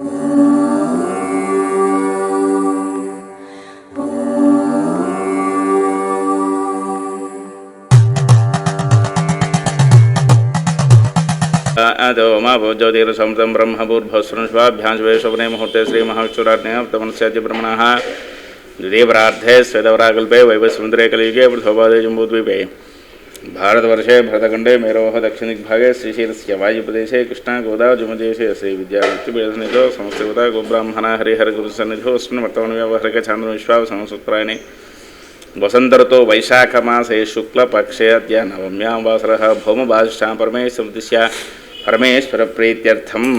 अदो माभोज्योतिरसंतं ब्रह्मपूर्भस्वनुष्वाभ्याञ्जवेशवने मुहूर्ते श्री महाक्षुराज्ञ श्रीमहाविश्वराज्ञाप्तमनस्याद्य ब्रह्मणः। द्वितीयप्रार्थे स्वेदवराकल्पे समुद्रे कलियुगे वृथोपादे जम्बूद्वीपे भारतवर्षे भरतखण्डे मेरोः दक्षिणदिग्भागे श्रीशीलस्य वायुप्रदेशे कृष्णागोदा जुमदेशे श्रीविद्यावृत्तिपीठसन्निधौ संस्कृता गोब्राह्मणा हरिहरगुरुसन्निधौ अस्मिन् वर्तमानव्यवहारिकचान्द्रविश्वाव संस्कृतप्रायणे वसन्तऋतौ वैशाखमासे शुक्लपक्षे अद्य नवम्यां वासरः भौमभाषां परमेश्वरदिश्या परमेश्वरप्रीत्यर्थम्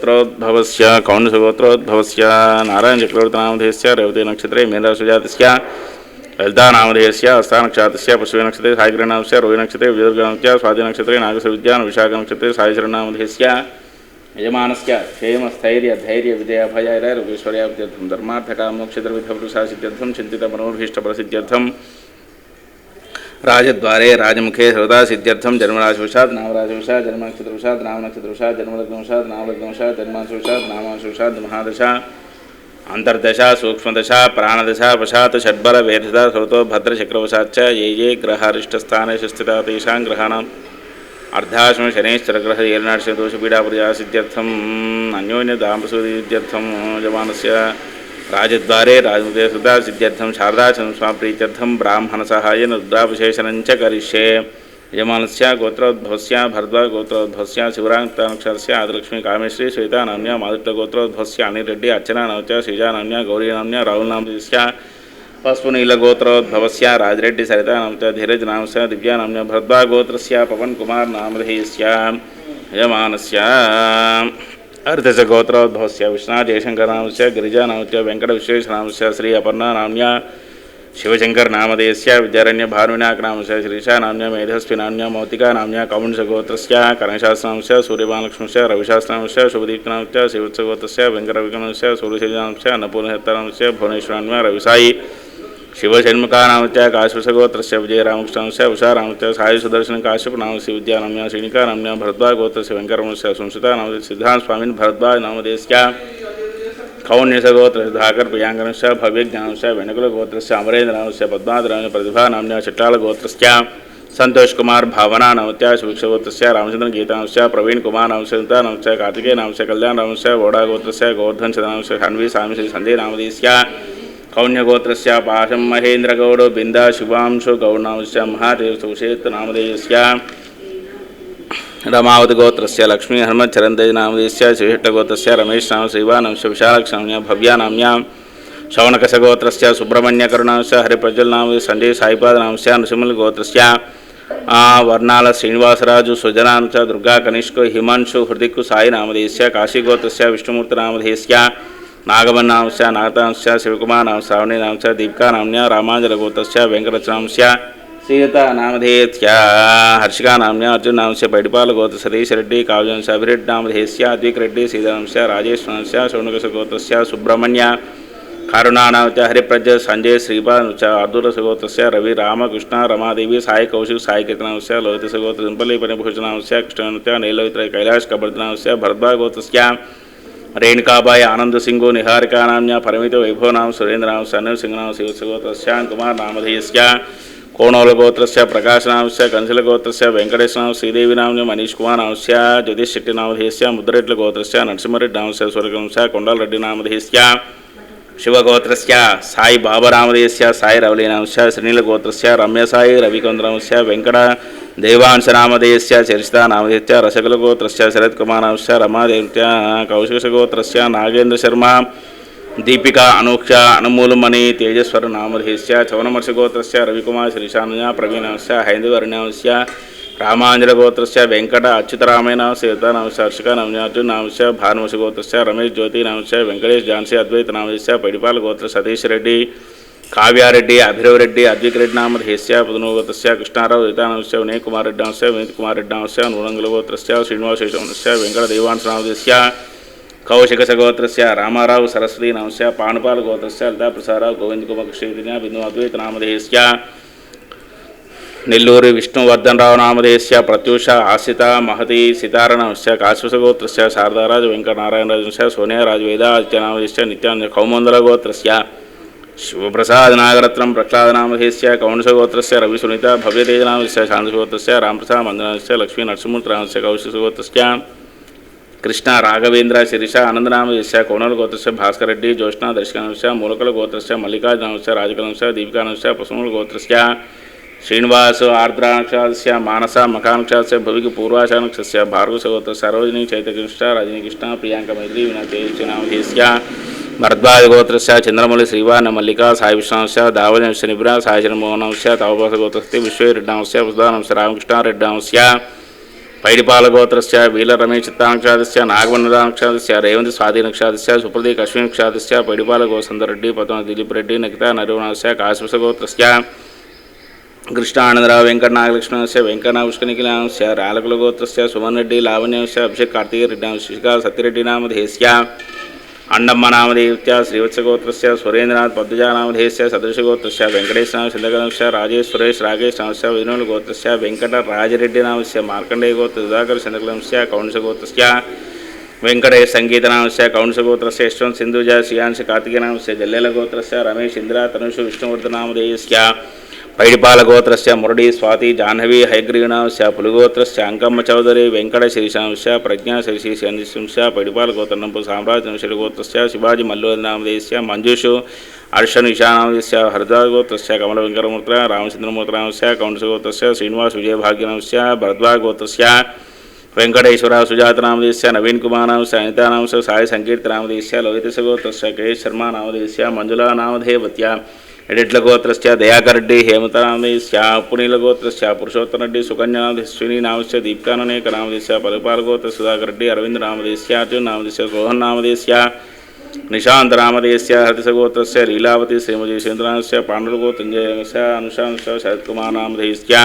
यजमानस्य गोत्रोद्भवस्य कौण्डसगोत्रोद्भवस्य नारायणचक्रवर्तिनामधेयस्य रेवती नक्षत्रे मेधासुजातस्य ललितानामधेयस्य हस्तानक्षातस्य पशुनक्षत्रे सायग्रहणामस्य रोहिनक्षत्रे विजयदुर्गणस्य स्वातिनक्षत्रे नागसविद्यान् विशाखनक्षत्रे सायशरणनामधेयस्य यजमानस्य क्षेमस्थैर्य धैर्य विजयाभयायैरोगेश्वर्याब्द्यर्थं धर्मार्थकामोक्षद्रविधपुरुषासिद्ध्यर्थं चिन्तितमनोभीष्टप्रसिद्ध्यर्थं రాజద్వారే రాజముఖే హృదా సిద్ధ్యర్థం జన్మరాశివశాత్ నామరాశివశాత్ జన్మనక్షత్రవశాత్ నామనక్షత్రవశాత్ జన్మలగ్నవశాత్ నామలగ్నవశాత్ జన్మాంశవశాత్ నామాంశవశాత్ మహాదశ అంతర్దశ సూక్ష్మదశ ప్రాణదశ వశాత్ షడ్బల వేధద సృతో భద్రచక్రవశాచ్చ ఏ ఏ గ్రహారిష్టస్థానేషు స్థిత తేషాం గ్రహాణం అర్ధాశ్వ శనైశ్వరగ్రహ ఏలనాడు దోషపీడాపరిజా సిద్ధ్యర్థం అన్యోన్య సిద్ధ్యర్థం జమానస్య राजद्वारे राजदेसुदा सिद्ध्यर्थं शारदाचनं स्वाप्रीत्यर्थं ब्राह्मणसहायेन रुद्रावशेषणं च करिष्ये। यमानस्य गोत्रोद्भवस्य भर्द्वगोत्रोद्भवस्य शिवराङ्क्ताक्षरस्य आदिलक्ष्मी कामेश्री श्वेता नाम्या मादित्यगोत्रोद्भवस्य अनिरेड्डी अर्चना नाम्य श्रीजा नाम्या गौरी नाम्या राहुलनाम्यस्य पशुनीलगोत्रोद्भवस्य, राजरेड्डी सरिता च धीरज नामस्य दिव्या नाम्य भर्द्वागोत्रस्य यमानस्य अर्थ से से विश्वनाथ जयशंकर नाम से गिरिजा नाम से वेंकट विश्वेश से श्री अपर्णा नाम्या शिवशंकर नामधेय विद्यारण्य भारविनायक नाम से श्रीशा नाम्या मेधस्वी नाम्या मौतिका नाम्या कौंडसगोत्र कर्णशास्त्रांश सूर्यमालक्ष्म से रविशास्त्रांश से शिवत्सगोत्र वेंकटविक्रम से सूर्यशैजांश अन्नपूर्णहत्तांश भुवनेश्वरान्या रविशाई शिवजन्म का नाम त्या काश्यप गोत्र से विजय रामकृष्ण से उषा राम से साय सुदर्शन काश्यप नाम से विद्या रम्या रम्या भरद्वाज गोत्र से वेंकर से संस्कृता नाम सिद्धांत स्वामी भरद्वाज नाम देश क्या कौण्य से धाकर प्रियांकर से भव्य ज्ञान से वेणुकुल गोत्र से अमरेन्द्र नाम से पद्माद प्रतिभा नाम चट्टाल गोत्र क्या संतोष कुमार भावना नवत्या सुभिक्ष गोत्र रामचंद्र गीता से प्रवीण कुमार नाम से नवता नाम से कार्तिकेय नाम से कल्याण नाम से वोड़ा गोत्र से गोवर्धन चंद्र नाम से खानवी स्वामी, श्री संजय नाम देश क्या कौण्यगोत्रस्य पाशं महेन्द्रगौडो बिन्दा शिवांशु गौडनामस्य महादेव सुषेत् नामधेयस्य रमावतगोत्रस्य लक्ष्मी हनुमच्चरन्दयनामधेयस्य श्रीहट्टगोत्रस्य रमेश नाम श्रीवानांश विशालक्षाम्या भव्यानाम्यां शवनकसगोत्रस्य सुब्रह्मण्यकरुणांश हरिप्रज्वलनाम सञ्जय నాగమన్నాంశ నాగతాంశ శివకుమారాంశ శ్రావణీనాంశ దీపికానామ్య రామాంజలగోతస్య వెంకటరచనాంశ శ్రీయుతానామధేత్య హర్షికానామ్య అర్జునాంశ బడిపాలగోత సతీష్ రెడ్డి కావ్యాంశ అభిరెడ్డి నామధేస్య అద్విక్ రెడ్డి సీతాంశ రాజేశ్వరంశ శౌనకసగోతస్య సుబ్రహ్మణ్య కరుణానామత హరిప్రజ సంజయ్ శ్రీపాద్ శ్రీపాద అర్ధురసగోతస్య రవి రామకృష్ణ రమాదేవి సాయి కౌశిక్ సాయి కీర్తనాంశ లోహిత సగోత సింపల్లి పనిభూషణాంశ కృష్ణాంశ నీలవిత్ర కైలాష్ కబర్ధనాంశ భరద్వాగోతస్య రేణుకాబాయి ఆనంద సింగు నిహారికానామ్య పరిమిత వైభవనాం సురేంద్రనాం సన్నం సింగనాం శివసుగోత్రస్యాం కుమార్ నామధేయస్య కోణోలగోత్రస్య ప్రకాశనాంశ కంసలగోత్రస్య శ్రీదేవి శ్రీదేవినాంశ మనీష్ కుమార్ కుమారాంశ జ్యోతిష్ శెట్టి నామధేయస్య ముద్రరెడ్ల గోత్రస్య నరసింహరెడ్డాంశ స్వర్గంశ కొండాలరెడ్డి నామధేయస్య శివగోత్రస్య సాయి బాబా బాబరామదేస్య సాయి రవలీనాంశ శ్రీనీలగోత్రస్య రమ్యసాయి రవికంద్రాంశ వెంకట దేవాంశనామధేయస్య చరిష్టానామధేత్య రసకులగోత్రస్య శరత్కుమారాంశ రమాదేవ్య కౌశికగోత్రస్య నాగేంద్రశర్మ దీపిక అనూక్ష అనుమూలమణి తేజస్వర నామధేయస్య చవనమర్షగోత్రస్య రవికుమార్ శ్రీశానుజ ప్రవీణాంశ హైందవర్ణ్యాంశ రామాంజనగోత్రస్య వెంకట అచ్యుతరామేనాంశ యుద్ధానాంశ అర్షకానాంశ అర్జునాంశ భానువంశగోత్రస్య రమేష్ జ్యోతి నామశ వెంకటేష్ ఝాన్సీ అద్వైత నామశ పడిపాల గోత్ర సతీష్ రెడ్డి కావ్యారెడ్డి అభిరవరెడ్డి అద్వికరెడ్డి నామధేస్య పుదనోగతస్య కృష్ణారావు రితానస్య వినయ్ కుమార్ అంశ వినీత్ కుమార్ రెడ్డి అంశ నూనంగులగోత్రస్య శ్రీనివాసేశ్వరస్య వెంకట శ్రీనివాసేశంశ కౌశిక సగోత్రస్య రామారావు సరస్వతి నామస్య పానుపాల గోత్రస్య లతా ప్రసారావు గోవింద కుమార్ కృష్ణ బిందు అద్వైత నామధేస్య నెల్లూరు విష్ణువర్ధనరావు నామధేస్య ప్రత్యూష ఆశిత మహతి సితారణంశ్చ కాశ్వసగోత్రస్య శారదారాజు వెంకటనారాయణరాజంశ్చ సోనియారాజు వేదాదిత్యనామధేశ్య నిత్యానంద కౌమందల గోత్రస్య శివప్రసాద నాగరత్నం ప్రహ్లాదనామధేస్య కౌండసగోత్రస్య రవిసునీత భవ్యతేజనామధేస్య శాంతగోత్రస్య రామప్రసాద్ మందనామస్య లక్ష్మీ నరసింహమూర్తిరామస్య కౌశికగోత్రస్య కృష్ణ రాఘవేంద్ర శిరీష ఆనందనామధేస్య కోణలగోత్రస్య భాస్కరెడ్డి జ్యోష్ణ దర్శకాంశ మూలకల గోత్రస్య మల్లికార్జునాంశ రాజకలంశ దీపికాంశ పశుముల గోత్రస్య శ్రీనివాసు ఆర్ద్రానక్షాస్య మానస మకానక్షాస్య భవికి పూర్వాశానక్షస్య భార్గవసగోత్ర సరోజిని చైతకృష్ణ రజనీకృష్ణ ప్రియాంక మైత్రి వినాయక వినామధేస్య భరద్వాజ గోత్రస్య చంద్రమౌళి శ్రీవాన మల్లిక సాయి విష్ణాంశ దావజంశ నిబ్ర సాయి చంద్రమోహనంశ తవభాస గోత్రస్తి విశ్వరెడ్డాంశ పుష్దానంశ రామకృష్ణారెడ్డాంశ పైడిపాల గోత్రస్య వీల రమేష్ చిత్తాంక్షాదస్య నాగవన్నదానక్షాదస్య రేవంత్ స్వాధీనక్షాదస్య సుప్రదీక్ అశ్వినక్షాదస్య పైడిపాల గోసందరెడ్డి పద్మ దిలీప్ రెడ్డి నకిత నరవణస్య కాశిపస గోత్రస్య కృష్ణానందరావు వెంకట నాగలక్ష్మణస్య వెంకటనాపుష్కనికిలాంశ రాలకుల గోత్రస్య సుమన్ రెడ్డి లావణ్యంశ అభిషేక్ కార్తీక రెడ్డి శిశికా సత్యరెడ్డి నామధేస్య అండమ్మ శ్రీవత్సగోత్రస్య సురేంద్రనాథ్ పద్మజానామధేయస్య సదృశగోత్రస్య వెంకటేశ్ సిద్ధగణస్య రాజేష్ సురేష్ రాకేష్ నామస్య వినోద్ గోత్రస్య వెంకట రాజరెడ్డి నామస్య మార్కండేయ గోత్ర సుధాకర్ చంద్రగణస్య కౌంసగోత్రస్య వెంకటేష్ సంగీతనామస్య కౌంసగోత్రస్య యశ్వంత్ సింధుజ శ్రియాంశ కార్తికేనామస్య జల్లెల గోత్రస్య రమేష్ ఇంద్ర తనుషు విష్ణువర్ధనామధేయస్య పైడిపాలగోత్రస్య గోత్రస్య స్వాతి జాహ్నవి హైగ్రీణాంశ పులిగోత్రస్య అంకమ్మ చౌదరి వెంకట శిరీషాంశ ప్రజ్ఞా శిరిశీ అనిశంశ పైడిపాల గోత్రనంపు సామ్రాజ్య గోత్రస్య శివాజీ మల్లోనామదేశ్య మంజుషు అర్షను ఈశానామదేశ్య హరిద్వాగోత్రస్య కమల వెంకటమూర్త రామచంద్రమూర్తనాంశ కౌంసగోత్రస్య శ్రీనివాస్ విజయభాగ్యనాంశ భరద్వాగోత్రస్య వెంకటేశ్వర సుజాతనామదేశ్య నవీన్ కుమారాంశ అనితానాంశ సాయి సంకీర్తనామదేశ్య లోహితసగోత్రస్య కే శర్మ నామదేశ్య మంజులా నామధేవత్య ఎడిట్ల గోత్రస్య దయాకరెడ్డి హేమతనామదేశ్య పునీల గోత్రస్య పురుషోత్తరెడ్డి సుకన్యాశ్విని నామస్య దీప్కాననేక నామదేశ్య పలుపాల గోత్ర సుధాకర్ రెడ్డి అరవింద్ నామదేశ్య అర్జున్ నామదేశ్య రోహన్ నామదేశ్య నిశాంత నామదేశ్య హరిసగోత్రస్య లీలావతి శ్రీమతి చంద్రనాథస్య పాండుగోత్రంజయస్య అనుషాంశ శరత్కుమార్ నామధేశ్య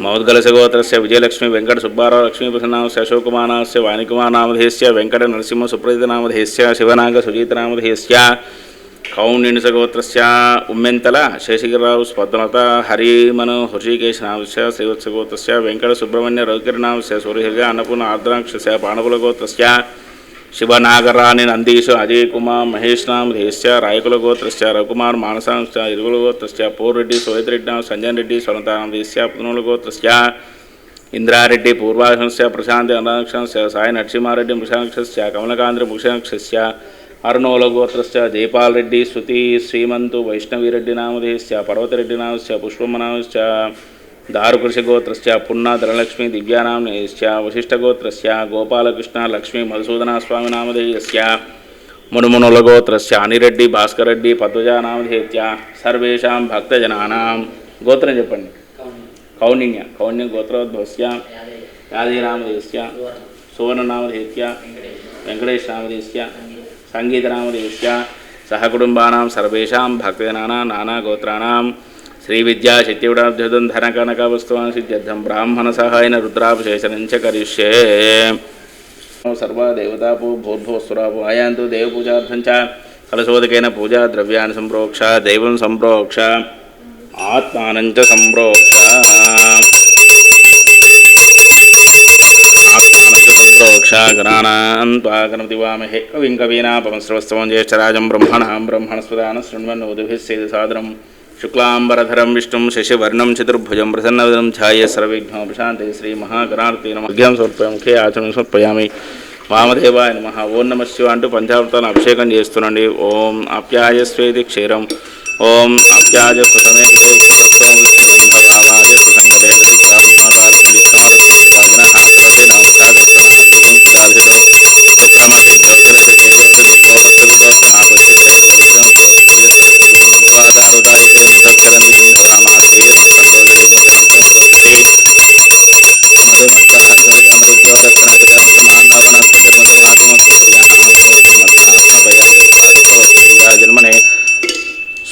మౌద్గలసగోత్రస్య విజయలక్ష్మి వెంకట సుబ్బారావు లక్ష్మీప్రసన్నామస్య వాణికుమార్ వాణికుమారనామధేశ్య వెంకట నరసింహ సుప్రజితనామధేశ్య శివనాగ సుజీతనామధేశ్య కౌండినిసగోత్రస్య ఉమ్మెంతల శేషగిరిరావు స్పద్మత హరిమను హృషికేశ నామస్య శ్రీవత్సగోత్రస్య వెంకట సుబ్రహ్మణ్య రవికిరణామస్య సూర్యహర్గ అన్నపూర్ణ ఆర్ద్రాక్షస్య పాణకులగోత్రస్య శివనాగరాణి నందీశు అజయ్ కుమార్ మహేష్ నామధేశ్య రాయకుల గోత్రస్య రవికుమార్ మానసాంశ ఇరుగుల గోత్రస్య పూర్రెడ్డి సోయత్రెడ్డి సంజయ్ రెడ్డి స్వనతానామధేశ్య పుతనుల గోత్రస్య ఇంద్రారెడ్డి పూర్వాంశస్య ప్రశాంతి అనాక్షస్య సాయి నరసింహారెడ్డి మృషాక్షస్య కమలకాంధ్ర భూషాక్షస్య అరుణోల గోత్రస్య జయపాల్ రెడ్డి శృతి శ్రీమంతు వైష్ణవిరెడ్డి నామధేశ్య పర్వతరెడ్డి నామస్య పుష్పమనామస్య దారుకృషి గోత్రస్య పున్న ధనలక్ష్మి దివ్యానామేశ్య వశిష్ఠగోత్రస్య గోపాలకృష్ణ లక్ష్మీ మధుసూదన స్వామి నామధేయస్య మునుమునుల గోత్రస్య అనిరెడ్డి భాస్కరెడ్డి పద్వజా నామధేత్య సర్వేషాం భక్తజనానాం. గోత్రం చెప్పండి. కౌండిన్య. కౌండిన్య గోత్రోద్భవస్య యాదీనామధేస్య సువర్ణనామధేత్య వెంకటేశ్ నామధేస్య సంగీతనామధేస్య సహకుటుంబానాం సర్వేషాం భక్తజనానాం నానాగోత్రాణం శ్రీ విద్యా శక్తివిడాబ్జం ధనకనక వస్తువాన్ సిద్ధ్యర్థం బ్రాహ్మణ సహాయన రుద్రాభిషేచనం చ కరిష్యే. సర్వదేవతాపో భూర్భువస్వరాపు ఆయాంతు దేవపూజార్థం చ కలశోదకైన పూజా ద్రవ్యాన్ని సంప్రోక్ష. చ సంప్రోక్ష గణానాన్వా గణపతి వామహే కవిం కవీనాపమశ్రవస్తవం జ్యేష్ఠరాజం బ్రహ్మణాం బ్రహ్మణస్పదాన శృణ్వన్ ఉదిభిస్సేద సాదరం శుక్లాంబరధరం విష్ణుం శశివర్ణం చతుర్భుజం ప్రసన్నవదనం ఛాయ సర్వవిఘ్నోపశాంతే శ్రీ మహాగణార్థి నమ అర్ఘ్యం సమర్పయామి ముఖే ఆచరణ సమర్పయామి వామదేవాయ నమ ఓం నమ శివ అంటూ పంచామృతాలను అభిషేకం చేస్తున్నాండి ఓం ఆప్యాయ స్వేది క్షీరం ఓం ఆప్యాయ సుతమే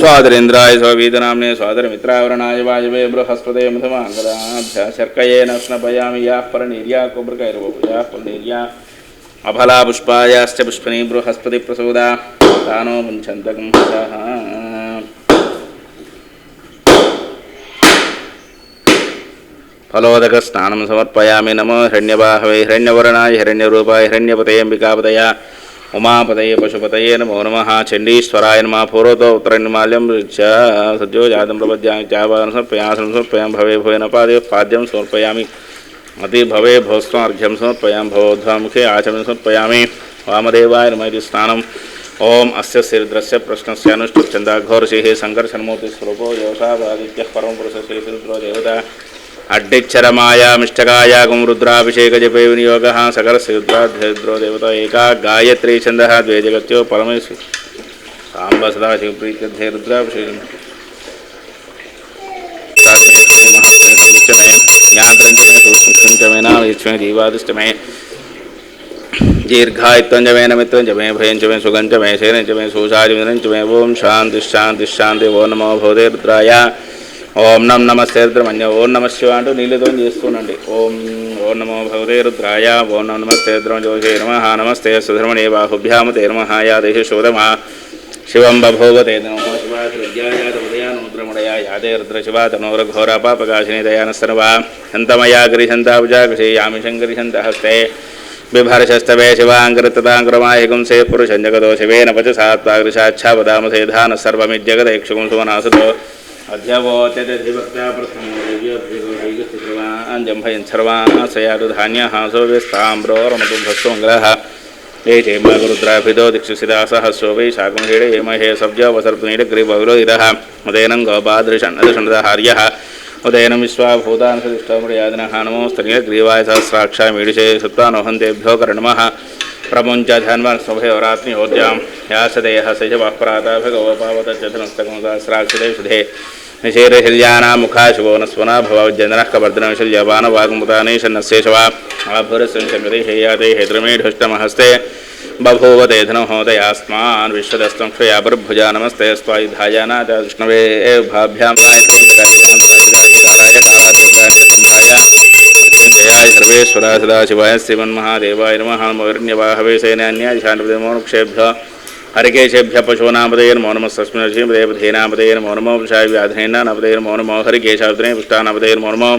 स्वादरेन्द्राय स्ववीतनाम्ने स्वादरमित्रावरणाय वायवे बृहस्पते मधुमाङ्गलाभ्य शर्कयेन स्नपयामि याः परनिर्या कुब्रकैर्वपुजाः पुण्यर्या अफला पुष्पायाश्च पुष्पनी बृहस्पतिप्रसूदा तानो मुञ्चन्तकं सः फलोदकस्नानं समर्पयामि नमो हिरण्यबाहवे हिरण्यवर्णाय हिरण्यरूपाय हिरण्यपतयम्बिकापतया ఉమాపతయ పశుపతయే నమో నమ. చండీశ్వరాయ నమ. పూర్వతో ఉత్తరణ్యమాల్యం సద్యో జాతం ప్రపద్యాం సమర్పయాసం సమర్పయాం భవే భువన పాదే పాద్యం సమర్పయామి. అతి భవే భోస్వార్ఘ్యం సమర్పయాం భవోధ్వాముఖే ఆచమనం సమర్పయామి. వామదేవాయ నమ ఇది స్నానం. ఓం అస్య శరిద్రస్య ప్రశ్నస్య అనుష్ఠుచందాఘోర్షి సంకర్షణమూర్తి స్వరూపో యోషాదిత్య పరమ పురుష శ్రీశిరుద్రో దేవత अड्डिक्षरमायामिष्टकाय कुमरुद्राभिषेकजपे विनियोगः सकलस्युद्राध्यद्रो देवता एका गायत्री छन्दः द्वे जगत्यो परमेश्वर साम्ब सदा शिवप्रीत्यर्थे रुद्राभिषेकम् जीवादिष्टमे दीर्घायित्वं च मे नमित्वं च मे भयं मे सुगं च मे शैनं च मे सोषाजिमिनं ओं शान्तिश्शान्तिश्शान्ति ओ नमो भवते रुद्राय ఓం నం నమస్తే రుద్రమన్య ఓం నమ శివ అంటూ నీళ్ళతో చేస్తూనండి ఓం ఓం నమో భగవతే రుద్రాయ ఓం నమ నమస్తే రుద్రమజోషే నమ నమస్తే సుధర్మణే బాహుభ్యామతే నమ యా దేశ శోధమా శివం బభోగతే నమో శివాయ ఉదయానుద్రమణయా యాదే రుద్ర శివా తనోర ఘోర పాపకాశిని దయానస్తనవా హంతమయా గరిహంతాభుజాగృషేయామి శంకరిహంత హస్తే. బిభర్షస్తవే శివాంకృతతాంకరమాహికం పురుషం జగదో శివేన పచ సాత్వాగృషాచ్ఛాపదామసేధాన సర్వమిజ్జగదేక్షుకం సుమనాసుతో अध्यवोत्यधिभक्ताप्रसङ्गभयन् सर्वाशयारुधान्यः हेमहे सब्जावसर्पनीडग्रीभविरोहितः उदयनं गोपादृशन्नदशनदहार्यः उदयनं विश्वाभूतान् सदिष्टमृयादिनः नमोस्तनीयग्रीवाय सहस्राक्षामीडिशे सुप्तानोहन्तेभ्यो कर्णमः यासदेह सुधे। निशेरहिल्यानां मुखाशुभो नस्वना भवज्जनः कवर्धनशल्यपानवागमुतानेशन्नस्येषवा आभुरसंशमिते हेयाते हेद्रमेढुष्टमहस्ते बभूव ते धनहोदयास्मान् विश्वदस्तं क्षया प्रभुजा नमस्ते स्वायुधायानाथ विष्णवे भाभ्यां जयाय सर्वेश्वराय सदाशिवाय श्रीमन्महादेवाय नमः मौर्ण्यवाहवे सैन्यान्यादिशान्तपदेमोक्षेभ्य హరికేశేభ్య పశూనామదేన మౌనమస్తస్మినర్షీమదే బుధేనామదేన మౌనమో పుషాయ వ్యాధైన నమదేన మౌనమో హరికేశాబ్దే పుష్టానామదేన మౌనమో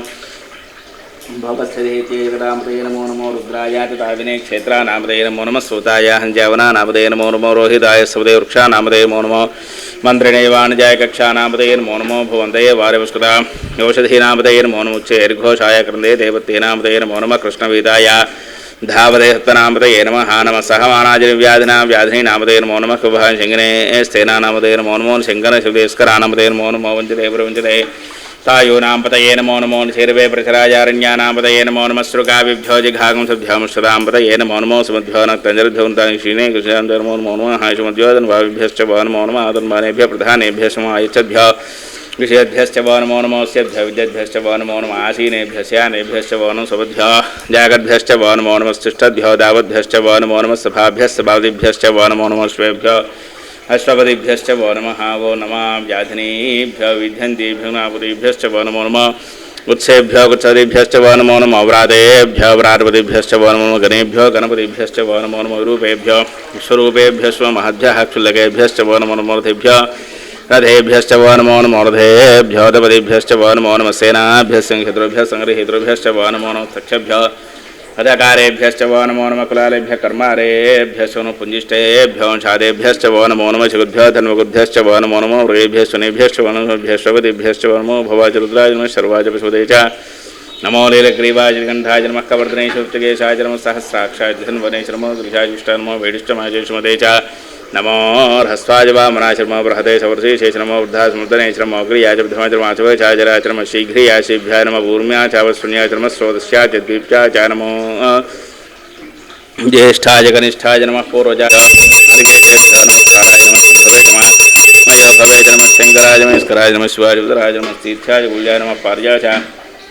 భగత్సదేతామదేన మౌనమో రుద్రాయాతి తావినే క్షేత్రానామదేన మౌనమ సూతాయ హంజావనామదేన మౌనమో రోహితాయ సవదే వృక్షానామదే మౌనమో మంత్రిణే వాణజాయ కక్షానామదేన మౌనమో భువందయ వారవస్కృత ఔషధీనామదేన మౌనముచ్చే ఎర్ఘోషాయ కృందే దేవతీనామదేన మౌనమ కృష్ణవీదాయ वार्यवस्कृता औषधीनामदे नमो नमुच्चैर्घोषाय कृन्दे देवत्येनामदे नमो नमः कृष्णवीताय धावदे हस्तनामदये नमः नमः सहमानाजनिव्याधिनां व्याधिनीनामदे नमो नमः कुभः शङ्गिने स्थेनानामदे नमो नमो शङ्करशिवदेस्करानामदे नमो नमो वञ्चते प्रवञ्चते तायूनां पतये नमो नमो निशेर्वे प्रचराजारण्यानां पतये नमो नमः सृगाविभ्यो जिघागं सभ्योमुष्टां पतये नमो नमो सुमद्भ्यो नक्तञ्जरभ्योन्तां क्षीणे कृष्णान्त नमो नमो नमः हायशुमद्योदन्भाविभ्यश्च वो नमो नमः आदन्मानेभ्यः प्रधानेभ्यः समायच्छद्भ्यः विषयभ्यश्च वो नमो नमोऽस्यभ्य विद्यद्भ्यश्च वो नमो नमः आसीनेभ्यस्यानेभ्यश्च वो नमः सुबद्भ्यो जागद्भ्यश्च वो नमो नमस्तिष्ठद्भ्यो दावद्भ्यश्च वो नमो नमः सभाभ्यश्च बादिभ्यश्च वो नमो नमः श्वेभ्यो अश्वपतिभ्यश्च वो नमः वो नमः व्याधिनीभ्य विध्यन्तीभ्यो नापतिभ्यश्च वो नमो नमः उत्सेभ्यो कुत्सरीभ्यश्च वो नमो नमः व्रातेभ्य व्रातपतिभ्यश्च वो नमो गणेभ्यो गणपतिभ्यश्च वो नमो नमो रूपेभ्यो स्वरूपेभ्यश्व महद्भ्यः क्षुल्लकेभ्यश्च वो नमो नमोर्धेभ्य रथेभ्यश्च वो नमो नमो रथेभ्यो दपतिभ्यश्च वो नमो नमः सेनाभ्यः सङ्घितृभ्यः सङ्ग्रहीतृभ्यश्च वो नमो नमः तक्षभ्यो अधकारेभ्यश्च वो नमो नमः कुलालेभ्यः कर्मारेभ्यश्च नो पुञ्जिष्टेभ्यो छादेभ्यश्च वो नमो नमः शिगुद्भ्यः धन्वगुद्भ्यश्च वो नमो नमो वृभ्यः शनेभ्यश्च वो नमो भ्यश्वपतिभ्यश्च वो नमो भवाच रुद्राय नमः शर्वाच पशुपते च नमो लीलग्रीवाय जगन्धाय नमः कवर्धनेशोच्चकेशाय नमः सहस्राक्षाय धन्वनेश नमो दृशाय विष्टाय नमो वेडिष्टमाजयशुमते च नमो ह्रस्वाय वामनाश्रमो बृहते सवर्षेशेष नमो वृद्धास्मृतने श्रमो अग्रियाच प्रथमचरमाचवचाचराचरम शीघ्रियाशिभ्याय नमः भूर्म्या चावस्वन्याय चरम स्रोतस्याच्यद्वीप्या च नमो ज्येष्ठाय कनिष्ठाय नमः पूर्वजाय हरिकेशेभ्यो नमस्काराय नमः शुद्धवे नमः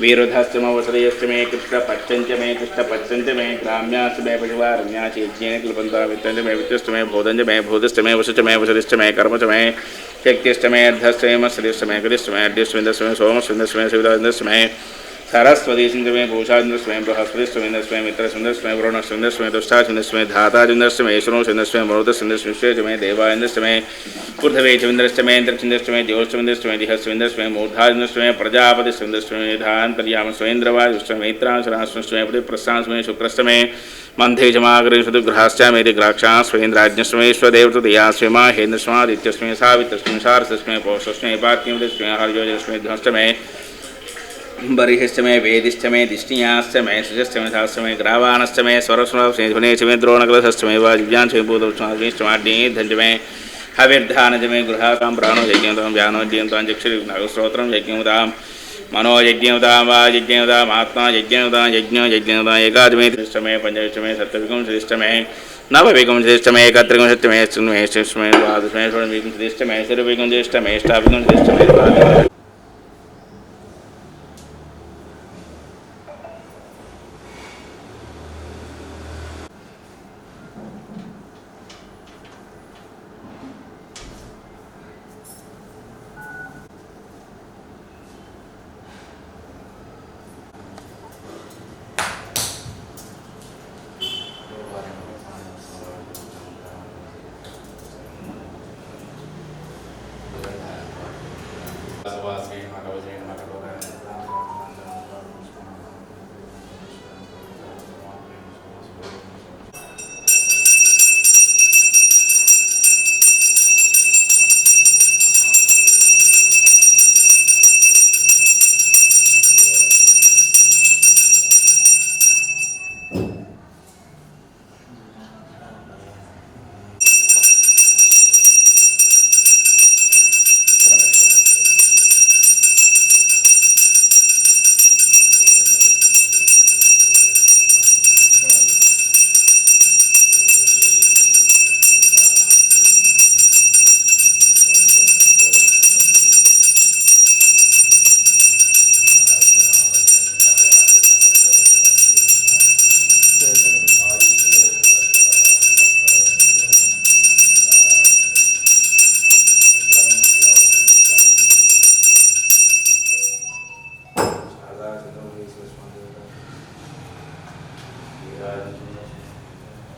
वीरुधस्त मवसदयस्य मे कृष्ण पच्चंच मे कृष्ण पच्चंच मे ग्राम्यास मे पशुवारण्या चेज्येन क्लबन्ता मे वित्तश्च मे भूतञ्च मे भूतश्च मे वसुच मे वसदिश्च मे कर्मच मे मे अर्धश्च मे मत्सदिश्च मे कृतिश्च मे अड्यश्च मे सोमश्च मे शिवदाश्च सरस्वती स्वयं भूषाचंद्र स्वयं बृहस्पति स्वयं स्वयं मित्र सुंदर स्वयं वरुण सुंदर स्वयं दुष्टा चंद्र स्वयं धाता चंद्र स्वयं ईश्वर चंद्र स्वयं मरुत सुंदर स्वयं स्वयं देवाचंद्र स्वयं पृथ्वे चंद्र स्वयं इंद्र चंद्र स्वयं ज्योतिचंद्र स्वयं दिह सुंदर स्वयं मूर्धा चंद्र स्वयं प्रजापति चंद्र स्वयं धान परियाम स्वयंद्रवाज स्वयं स्वयं प्रति प्रस्थान स्वयं शुक्रस्तमय मंथे जमाग्रे सुदुग्रहाश्चामेति ग्राक्षा स्वयंद्राज्ञस्वय स्वदेवतया स्वेमा हेन्द्रस्मादित्यस्मै सावित्रस्मै सारसस्मै पौषस्मै पात्यमृतस्मै हरियोजस्मै ध्वस्तमें बरिहश्च मे वेदिश्च मे दिष्णियाश्च मे सुजश्च मे साश्च मे ग्रावाणश्च मे स्वरस्वराश्च मे द्रोणकलशश्च मे वाजुव्यांश्च मे भूतवृष्णश्च माड्येद्धञ्च मे हविर्धानज मे गृहातां प्राणो यज्ञतां व्यानोद्यन्तां चक्षुर्नागस्रोत्रं यज्ञतां मनो यज्ञतां वा यज्ञताम् आत्मा यज्ञतां यज्ञो यज्ञतां एकादमे तिष्ठ मे पञ्चविष्ट मे सप्तविकंशतिष्ठ मे नवविकंशतिष्ठ मे